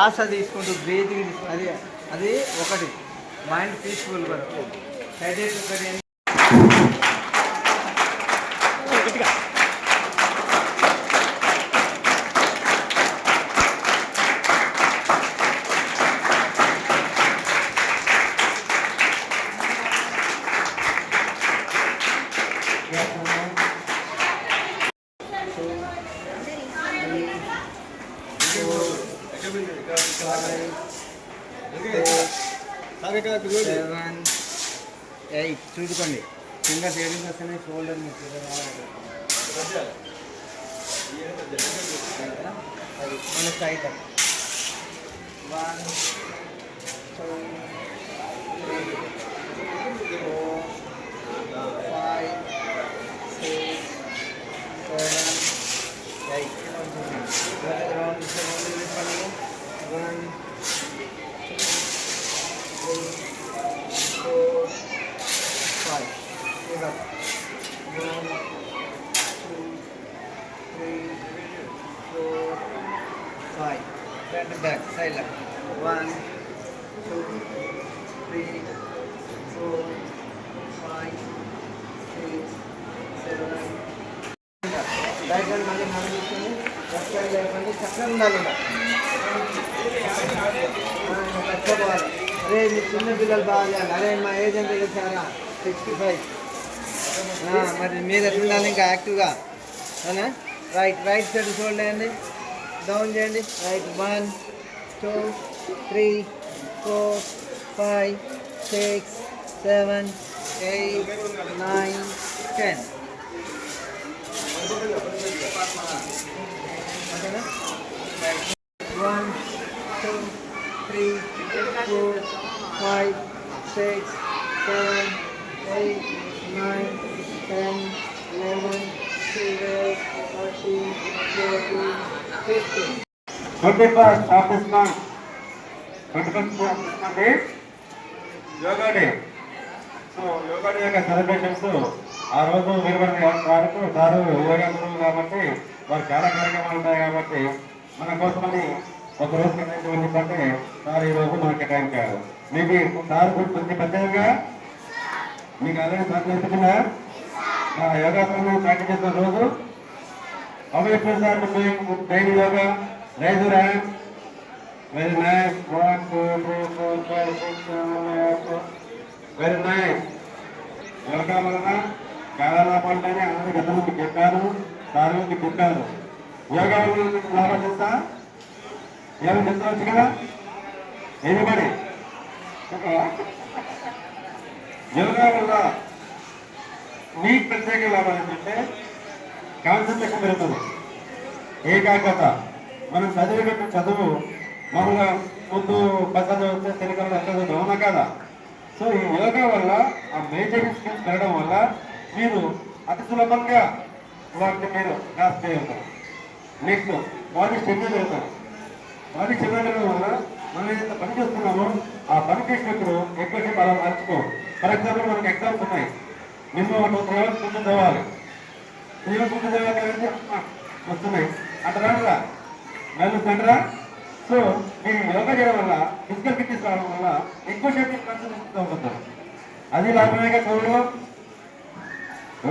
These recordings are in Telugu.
శ్వాస తీసుకుంటూ బ్రీతింగ్ తీసుకుంటూ అది అది ఒకటి. మైండ్ పీస్ఫుల్ వరకు హెడేక్ ఒకటి. సెవెన్ ఎయిట్ చూసుకోండి ఫింగర్స్ ఏడింగ్ వస్తున్నాయి షోల్డర్ మీకు మన side one two three four five six Back and back. Side left. One, two, three, లేకుండా చక్కగా ఉండాలి కష్టపోవాలి అరే మీ చిన్న పిల్లలు బాగాలేదు అరే మా ఏజ్ ఎంత చేశారా? సిక్స్టీ ఫైవ్ మరి మీరు ఎట్లా ఉండాలి ఇంకా యాక్టివ్గా. అవునా? రైట్ రైట్ సైడ్ షోల్డర్ అండి డౌన్ చేయండి. Right one two three four five six seven eight nine ten ఓకేనా One, two, three, four, five, six, seven, eight, nine, ten, eleven, twelve, thirteen, fourteen, fifteen. Twenty first twenty month yoga day so yoga day యొక్క సెలబ్రేషన్స్ ఆ రోజు వీరభద్ర గారికి సారు యోగా గురువు కాబట్టి వారు చాలా కార్యక్రమాలు ఉంటాయి కాబట్టి మన కోసమని ఒక రోజు కేటాయించబడిందంటే సార్ ఈ రోజు మనకి కేటాయించారు మీకు సార్ గుర్తుంది ప్రత్యేకంగా మీకు ఆల్రెడీ సార్ చెప్తున్నా నా యోగాసనం ప్రాక్టీస్ చేసిన రోజు How sir daily yoga raise daily yoga? Raise your hand. Very nice. One, యోగా వలన కాలాల పంటని అందరూ గతంలో మీకు చెప్పాను సార్ మీకు యోగా లాభం చేస్తా ఏమైనా చెప్తావచ్చు కదా ఎనిబడి యోగా వల్ల మీకు ప్రత్యేక లాభం ఏంటంటే కాన్సన్ట్రేషన్ పెరుగుతుంది. ఏకాగ్రత. మనం చదివేటట్టు చదువు మామూలుగా ముందు పది వస్తే తెలుగు ఎక్కడ అవునా కదా? సో ఈ యోగా వల్ల ఆ మేజర్ స్కిల్స్ పెరగడం వల్ల మీరు అతి సులభంగా ఇలాంటి మీరు క్లాస్ చేయగలుగుతారు నెక్స్ట్ బాడీ స్ట్రెంగ్ అవుతారు బాడీ చెందడం వల్ల మనం ఏదైతే పని చేస్తున్నామో ఆ పని చేసినప్పుడు ఎక్కువసేపు అలా మర్చిపోం ఫర్ ఎగ్జాంపుల్ మనకి ఎగ్జామ్స్ ఉన్నాయి. మినిమం ఒక త్రీ అవర్స్ ముందు చదవాలి త్రీ అవర్స్ ముందు చదవాలి వస్తున్నాయి. అట్లా నన్ను తండ్రా? సో మీరు యోగా చేయడం వల్ల ఫిజికల్ ఫిట్నెస్ రావడం వల్ల ఎక్కువ సేపు కాన్సన్ట్రేషన్ అవుతుంటారు అది లాభమేగా చదువులో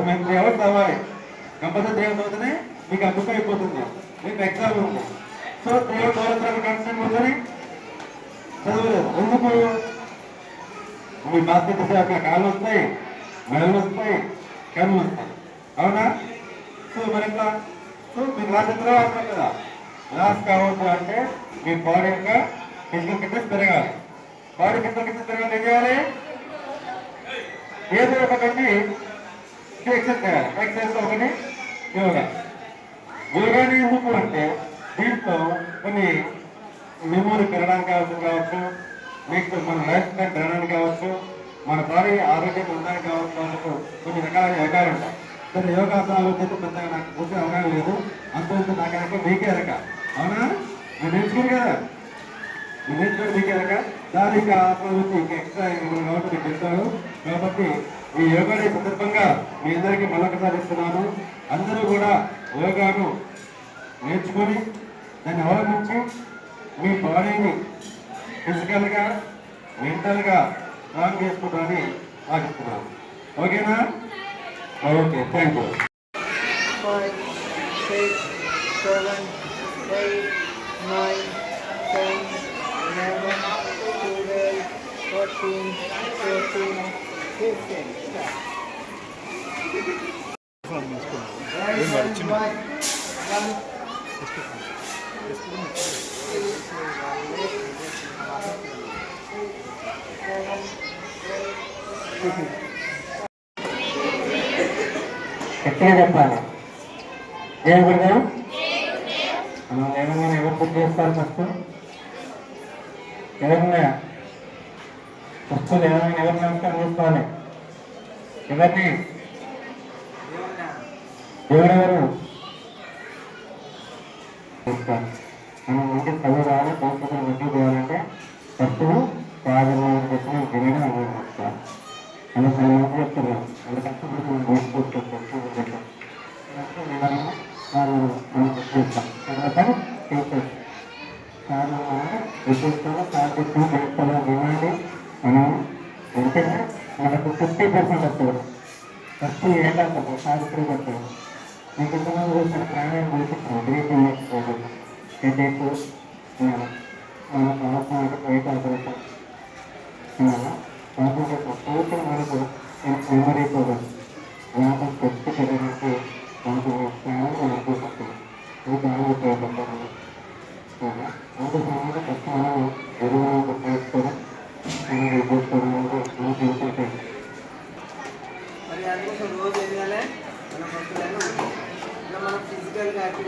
మేము త్రీ అవర్స్ చదవాలి కంపల్సరీ త్రీ మీకు అద్భుతం అయిపోతుంది. మీకు ఎగ్జామ్ ఉంది. సో దేవుడు అవర్స్ చదవాలి కాన్సన్ట్రేట్ అవుతుంది చదవలేదు. ఎందుకు? మీ బాస్కెట్ అక్కడ కాళ్ళు వస్తాయి మెడలు వస్తాయి కళ్ళు వస్తాయి. అవునా? సో మరి ఎట్లా? సో మీకు లాస్ ఎంత అవసరం కదా లాస్ కావద్దు అంటే మీ బాడీ యొక్క ఫిజికల్ ఫిట్నెస్ పెరగాలి. బాడీ ఫిజికల్ ఫిట్నెస్ పెరగాలి ఏం చేయాలి? ఏదో ఒకటి ఎక్సర్సైజ్ చేయాలి. ఎక్సర్సైజ్ ఒకటి యోగా యోగాని ఎందుకు అంటే దీంతో కొన్ని మెమోరీ పెరగడానికి కావచ్చు కావచ్చు మీకు మన లైఫ్ స్టైల్ పెరగడానికి కావచ్చు మన బాడీ ఆరోగ్యంగా ఉండడానికి కావచ్చు అందుకు కొన్ని రకాల యోగాలు ఉంటాయి. సరే యోగాసనాలు వచ్చేసి పెద్దగా నాకు పూర్తి అవగాహన లేదు. అంత ఇంత నాకు మీకే రక. అవునా? మీరు నేర్చుకోరు కదా. మీరు నేర్చుకోరు మీకే రక. దానికి ఆసనాలు వచ్చి ఇంకా ఎక్స్ట్రా కాబట్టి మీకు చెప్తాను. కాబట్టి ఈ యోగా సందర్భంగా మీ అందరికీ మళ్ళొకసారి ఇస్తున్నాను అందరూ కూడా యోగాను నేర్చుకొని దాన్ని అవలంబించి మీ బాడీని ఫిజికల్గా మెంటల్గా స్ట్రాంగ్ చేసుకుంటారని ఆశిస్తున్నాను. ఓకేనా? Okay thank you. Five, six, seven, eight. గట్టిగా చెప్పాలి ఏం గురుగారు లేవగానే ఎవరు బుక్ చేస్తారు ఫస్ట్? ఎవరినా? ఫస్ట్ లేవగానే ఎవరు నమస్కారం చేసుకోవాలి ఎవరిని? ఎవరెవరు చేస్తారు. మనం ఇంటి చదువు రావాలి భవిష్యత్తులో పోవాలంటే ఫస్ట్ పాదలు చెప్పిన వినడం అనుభవిస్తాం అలా పది మంది చెప్తున్నారు అలా కష్టపడి మనం మనం చేస్తాం తర్వాత టీచర్స్ సార్ విశేషంగా సార్ చెప్పిన చేస్తారా మనం వెంటనే మనకు ఫిఫ్టీ పర్సెంట్ వస్తుంది. ఫస్ట్ ఏం కాదు పడుతుంది మీకు ఇంతకుముందు చూసిన ప్రాణాయం చూపించాను మన ప్రవర్తన బయట అవసరం పూర్తి మనకు మెమరీ పవర్ జ్ఞాపకం పెరగడానికి మనకు జ్ఞానం అనుకుంటున్నాం ఇది బాగా ఉపయోగపడుతుంది అందుకు సమయంలో ఫస్ట్ మనం ఎరువులను మనం మనం ఫస్ట్ ఇలా మనం ఫిజికల్గా యాక్టివ్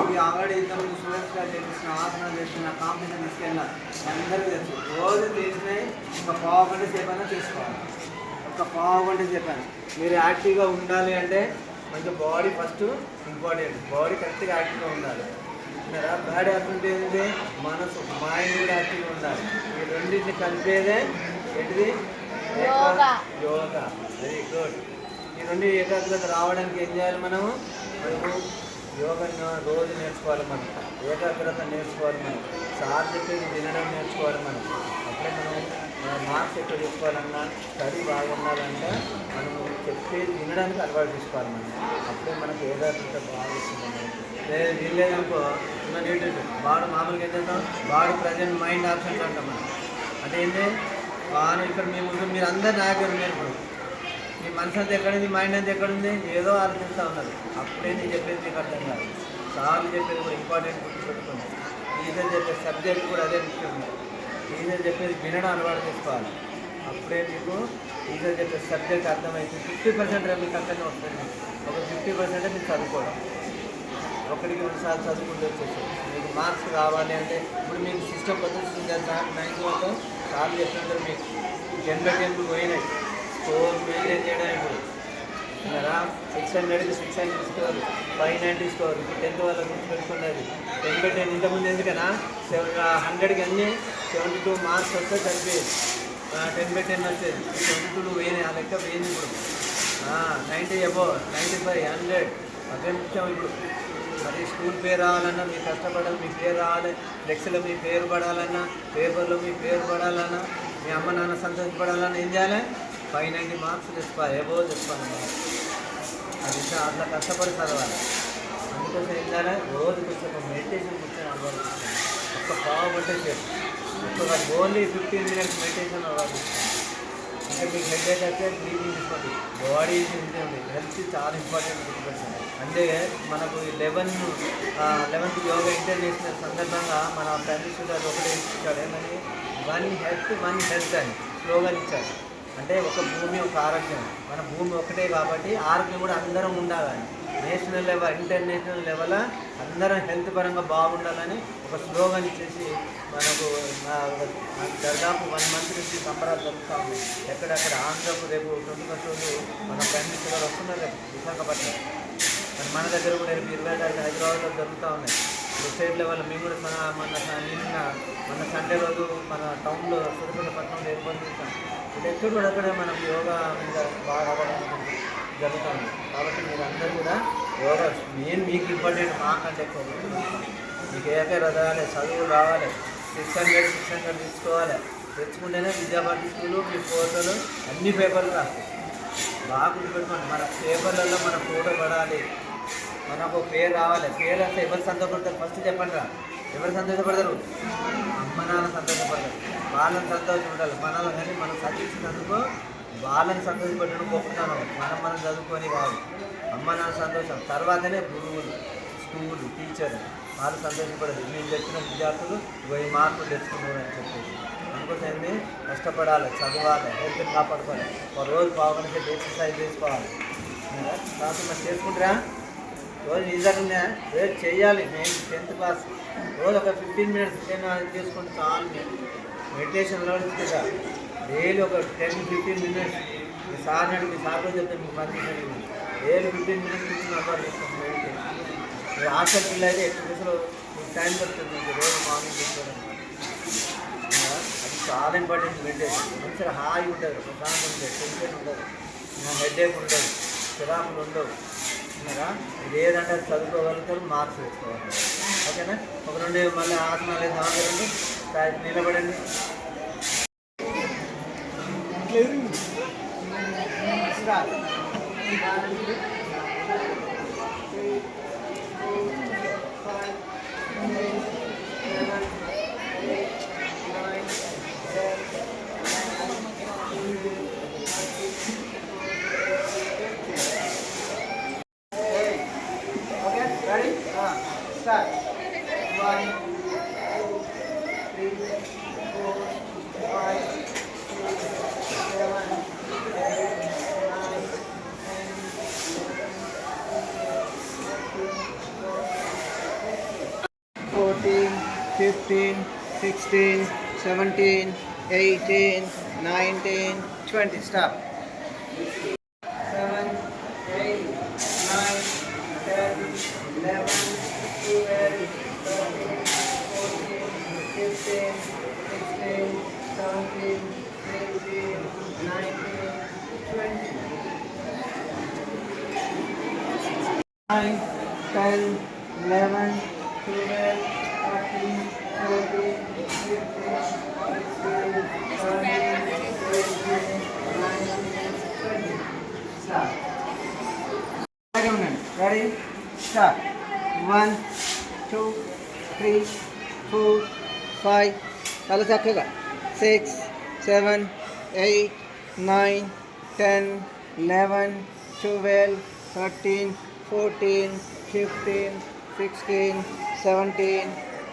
ఇవి ఆల్రెడీ ఇంతకుముందు స్టూడెంట్స్గా చేసిన ఆసనాలు చేసిన కాంపిటీషన్ తీసుకెళ్ళాలి అందరికీ తెలుసు. రోజు తెలిసినవి ఒక పావు గంట సేపు అయినా చేసుకోవాలి. ఒక పావు గంట సేపు అయినా మీరు యాక్టివ్గా ఉండాలి అంటే కొంచెం బాడీ ఫస్ట్ ఇంపార్టెంట్ బాడీ కరెక్ట్గా యాక్టివ్గా ఉండాలి. ఉన్నారా బాడీ యాక్టివిటీ ఏంటి మనసు మైండ్ కూడా యాక్టివ్గా ఉండాలి. ఈ రెండింటిని కలిపేదే ఏంటిది? యోగా. యోగా. వెరీ గుడ్ ఈ రెండు ఏకాగ్రత రావడానికి ఏం చేయాలి మనము? మనము యోగా రోజు నేర్చుకోవాలి మనం. ఏకాగ్రత నేర్చుకోవాలి మనం. సార్ చెప్పేది వినడం నేర్చుకోవాలి మనం. అప్పుడే మనం మార్క్స్ ఎక్కువ తీసుకోవాలన్నా స్టడీ బాగుండాలంటే మనము చెప్పేది వినడానికి అలవాటు తీసుకోవాలి మనం. అప్పుడే మనకు ఏకాగ్రత బాగా లేదు వీళ్ళేదనుకో మన ఏంటంటే వాడు మామూలుగా ఏంటంటే వాడు ప్రజెంట్ మైండ్ ఆప్షన్స్ అంటాం మనం. అంటే ఏంటి వాడు ఇక్కడ మేము మీరు అందరు నాయకులు దగ్గర ఇప్పుడు. మీ మనసు అంతా ఎక్కడుంది మైండ్ అంతా ఎక్కడుంది? ఏదో ఆలోచిస్తూ ఉన్నారు. అప్పుడే నేను చెప్పేది మీకు అర్థం కాదు. సార్లు చెప్పేది కూడా ఇంపార్టెంట్ గుర్తుపెట్టుకోండి. టీచర్ చెప్పే సబ్జెక్ట్ కూడా అదే ముఖ్యం. టీచర్ చెప్పేది వినడం అలవాటు చేసుకోవాలి. అప్పుడే మీకు టీచర్ చెప్పే సబ్జెక్ట్ అర్థమైతే ఫిఫ్టీ పర్సెంట్ మీకు అక్కడనే వస్తుంది. ఒక ఫిఫ్టీ పర్సెంట్ మీరు చదువుకోవడం. ఒకటికి రెండు సార్లు చదువుకుంటూ వచ్చేసి మీకు మార్క్స్ కావాలి అంటే ఇప్పుడు మీకు సిస్టమ్ పద్ధతి సార్. నైన్త్ వరకు సార్లు చెప్తుంటారు మీకు టెన్ బై టెన్ పోయినాయి. స్కోర్ సిక్స్ హండ్రెడ్కి six hundred score five ninety score tenth వాళ్ళ గుర్తు పెట్టుకున్నది. టెన్ బై టెన్ ఇంతకుముందు ఎందుకనా సెవెన్ హండ్రెడ్కి అన్నీ సెవెంటీ టూ మార్క్స్ వస్తే చదివేది టెన్ బై టెన్ వచ్చేది సెవెంటీ టూ పోయినాయి ఆ లెక్క పోయింది ఇప్పుడు. Ninety above ninety five hundred అదే ముఖ్యం ఇప్పుడు? మరి స్కూల్ పేరు రావాలన్నా మీ కష్టపడాలి మీ పేరు రావాలి. ఫ్లెక్స్లో మీ పేరు పడాలన్నా పేపర్లో మీ పేరు పడాలన్నా మీ అమ్మ నాన్న సంతోషపడాలన్నా ఏం చేయాలి? ఫైవ్ నైంటీ మార్క్స్ తెచ్చుకోవాలి ఏవో తెచ్చుకోవాలి అది ఇంకా అట్లా కష్టపడి చదవాలి. అందుకోసం ఏంటంటే రోజు కొంచెం మెడిటేషన్ కూర్చొని అలవాటు ఒక్క పావు గంట సేపు. ఒక్క ఓన్లీ ఫిఫ్టీన్ మినిట్స్ మెడిటేషన్ అలవాటు ఇంకా మీకు హెడ్ అయితే బ్రీతింగ్ తీసుకోండి బాడీ ఉంటుంది హెల్త్ చాలా ఇంపార్టెంట్ గుర్తుపెట్టండి అంటే మనకు లెవెన్ లెవెన్త్ యోగా ఇంటర్నేషనల్ సందర్భంగా మన ప్రైమ్ మినిస్టర్ గారు ఒకటే ఇచ్చాడు ఏమని? వన్ హెల్త్ వన్ హెల్త్ అని. స్లోగా ఇచ్చారు. అంటే ఒక భూమి ఒక ఆరోగ్యం. మన భూమి ఒకటే కాబట్టి ఆరోగ్యం కూడా అందరం ఉండాలని. నేషనల్ లెవెల్ ఇంటర్నేషనల్ లెవెల్ అందరం హెల్త్ పరంగా బాగుండాలని ఒక స్లోగన్ ఇచ్చేసి మనకు దాదాపు వన్ మంత్ నుంచి సంబరాలు జరుగుతూ ఉన్నాయి ఎక్కడెక్కడ ఆంధ్రకు రేపు ట్వంటీ ఫస్ట్ రోజు మన ప్రైమ్ మినిస్టర్ గారు వస్తున్నారు రేపు విశాఖపట్నం. మరి మన దగ్గర కూడా రేపు ఇరవై తారీఖు హైదరాబాద్లో జరుగుతూ ఉన్నాయి. స్టేట్ లెవెల్ మేము కూడా మన మన నిన్న మన సండే రోజు మన టౌన్లో సురపట్నంలో ఏర్పాటు చేస్తాం ఇది కూడా మనం యోగా మీద బాగా అవగాహన జరుగుతుంది. కాబట్టి మీరు అందరూ కూడా యోగా నేను మీకు ఇంపార్టెంట్ మాకంటే ఎక్కువ మీకు ఏకే రావాలి చదువు రావాలి సిక్స్ హండ్రెడ్ సిక్స్ హండ్రెడ్ తీసుకోవాలి. తెచ్చుకుంటేనే విద్యాభారతి స్కూలు మీ ఫోటోలు అన్ని పేపర్లు రాస్తాయి. బాగా గుర్తుపెట్టుకోండి మన పేపర్లలో మన ఫోటో పడాలి. మనకు పేరు రావాలి. పేరు వస్తే ఎవరు సంతోషపడతారు? ఫస్ట్ చెప్పండి రా. ఎవరు సంతోషపడతారు? అమ్మ నాన్న సంతోషపడతారు. వాళ్ళని చూడాలి. మనల్ని కానీ మనం చదివించినందుకు వాళ్ళని సంతోషపెట్టడం గొప్పతనం. మనం మనం చదువుకొని కాదు అమ్మ నాన్న సంతోషం. తర్వాతనే గురువులు స్కూల్ టీచర్ వాళ్ళు సంతోషపడదు మేము చెప్పిన విద్యార్థులు వెయ్యి మార్కులు తెచ్చుకున్నారు అని చెప్పేసి. అందుకోసం కష్టపడాలి చదవాలి హెల్త్ని కాపాడుకోవాలి. ఒక రోజు బాగుంటే ఎక్సర్సైజ్ చేసుకోవాలి. కాబట్టి మనం చేసుకుంటారా? రోజు నిజంగా రేపు చేయాలి. నేను టెన్త్ క్లాస్ రోజు ఒక ఫిఫ్టీన్ మినిట్స్ నేను అది చేసుకుంటే చాలు. నేను మెడిటేషన్లో కదా డైలీ ఒక టెన్ ఫిఫ్టీన్ మినిట్స్ మీ సార్ నాడు మీ సార్ చెప్తే మీకు మంచి డైలీ ఫిఫ్టీన్ మినిట్స్ ఫిఫ్టీన్ అలవాటు చేసుకోండి మెడిటేషన్ మీరు హాస్టల్ అయితే అయితే ఎక్స్ప్రెస్లో మీకు టైం పడుతుంది మీకు రోజు మార్నింగ్ చేసుకోవడం అది చాలా ఇంపార్టెంట్ మెడిటేషన్ మంచిగా హాయి ఉంటుంది ప్రశాంతం ఉంటుంది టెన్షన్ ఉండదు. హెడ్ఏక్ ఉండదు చిరాకులు ఉండవు. ఉన్నారా? ఇది ఏదంటే చదువుకోగలుగుతారు మార్క్స్ వేసుకోవాలి ఓకేనా? ఒక రెండు మళ్ళీ ఆసనాలు ఏదో ఆగలండి నిలబడండి. Okay, 15, 16, 17, 18, 19, 20. Stop. 7, 8, 9, 10, 11, 12, 13, 14, 15, 16, 17, 18, 19, 20. 9, 10, 11, 12, Ready? Start. One, two, three, four, five. Tala Six, seven, eight, nine, ten, eleven, twelve, thirteen, fourteen, fifteen, sixteen, seventeen.